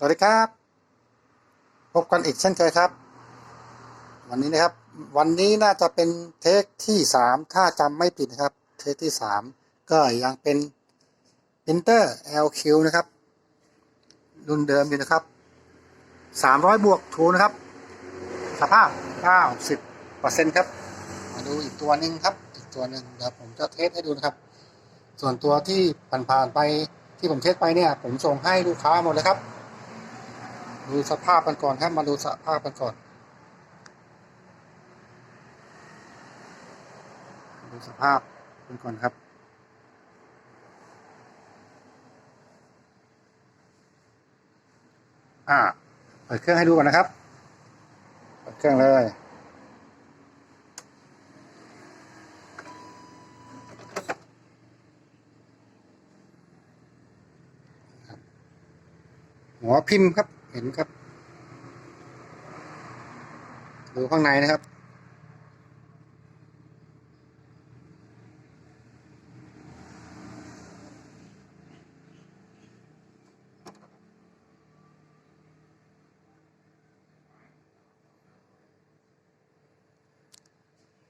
สวัสดีครับ พบกันอีกเช่นเคยครับ วันนี้นะครับ วันนี้น่าจะเป็นเทคที่สามถ้าจำไม่ผิดนะครับ เทคที่สามก็ยังเป็น Inter LQ นะครับ รุ่นเดิมอยู่นะครับสามร้อยบวกทูนะครับ สภาพเก้าสิบเปอร์เซ็นครับ มาดูอีกตัวหนึ่งครับ อีกตัวหนึ่งเดี๋ยวผมจะเทสให้ดูนะครับ ส่วนตัวที่ผ่านๆไปที่ผมเทสไปเนี่ย ผมส่งให้ลูกค้าหมดเลยครับ ดูสภาพกันก่อนครับมาดูสภาพกันก่อน ดูสภาพกันก่อนครับ อ่าเปิดเครื่องให้ดูก่อนนะครับ เปิดเครื่องเลยหัวพิมพ์ครับ เห็นครับ ดูข้างในนะครับ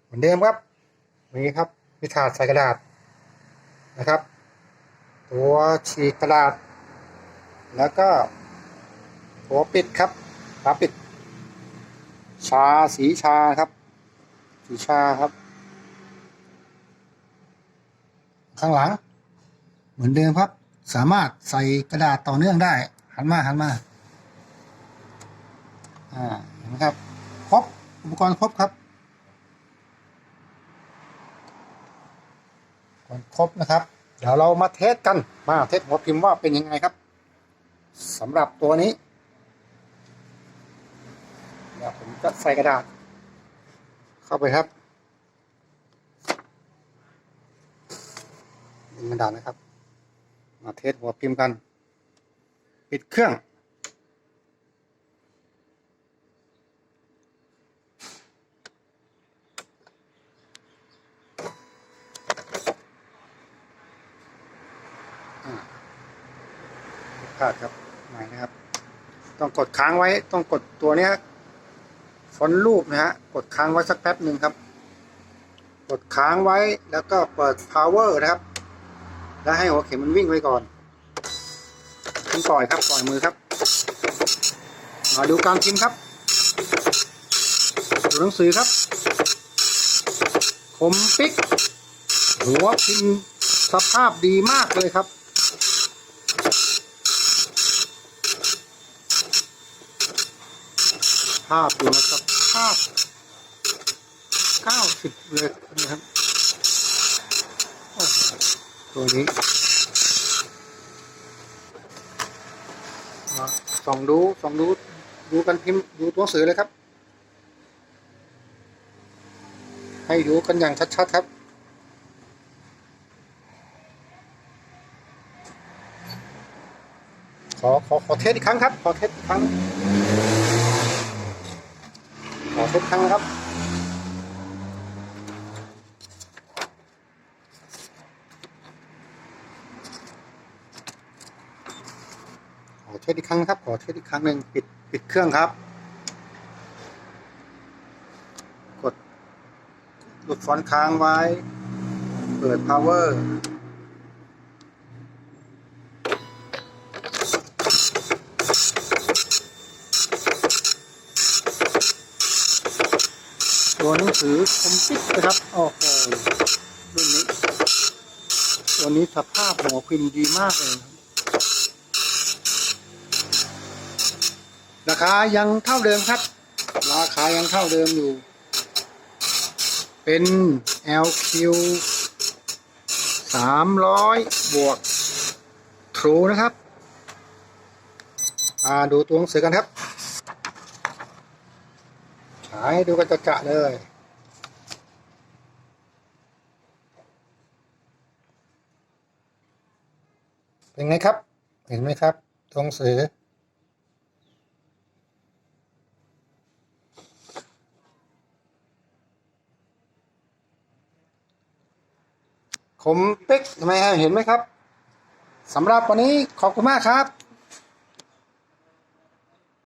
เหมือนเดิมครับนี่ครับพิถาดใส่กระดาษนะครับ ตัวฉีกกระดาษ แล้วก็ หัวปิดครับฝาปิด ชาสีชาครับ สีชาครับ ข้างหลัง เหมือนเดิมครับ สามารถใส่กระดาษต่อเนื่องได้ หันมาหันมาอ่าเห็นไหมครับครบอุปกรณ์ครบครับกรณ์ครบนะครับ เดี๋ยวเรามาเทสกัน มาเทสหัวพิมพ์ว่าเป็นยังไงครับสำหรับตัวนี้ เดี๋ยวผมจะใส่กระดาษ เข้าไปครับดึงกระดาษนะครับ มาเทสหัวพิมพ์กัน ปิดเครื่องอ่าพลาดครับหมายนะครับ ต้องกดค้างไว้ ต้องกดตัวนี้ ฟอนต์รูปนะฮะ กดค้างไว้สักแป๊บหนึ่งครับ กดค้างไว้แล้วก็เปิด power นะครับ แล้วให้หัวเข็มมันวิ่งไว้ก่อนขึ้นปล่อยครับ ปล่อยมือครับ มาดูการพิมพ์ครับ ดูหนังสือครับ คมปิ๊ก หัวพิมพ์สภาพดีมากเลยครับ ภาพอยู่ในสภาพ90เลยนะครับตัวนี้มาส่องดูส่องดูดูกันพิมพ์ดูตัวหนังสือเลยครับ ให้ดูกันอย่างชัดๆครับขอขอขอเทสอีกครั้งครับ ขอเทสอีกครั้ง ขอทุกครั้งนะครับขอเทสอีกครั้งนะครับ ขอเทสอีกครั้งหนึ่งปิดปิดเครื่องครับ กดหลุดฟอนต์ค้างไว้ เปิด power ตัวหนังสือคมปิดนะครับโอ้โหรุ่นนี้ตัวนี้สภาพหัวพิมพ์ดีมากเลยราคายังเท่าเดิมครับ ราคายังเท่าเดิมอยู่ เป็น LQ 300 บวก True นะครับ มาดูตัวหนังสือกันครับายดูกันจะเลย เป็นไงครับ เห็นไหมครับตัวหนังสือคมเป๊กทำไมฮะเห็นไหมครับสำหรับวันนี้ขอบคุณมากครับ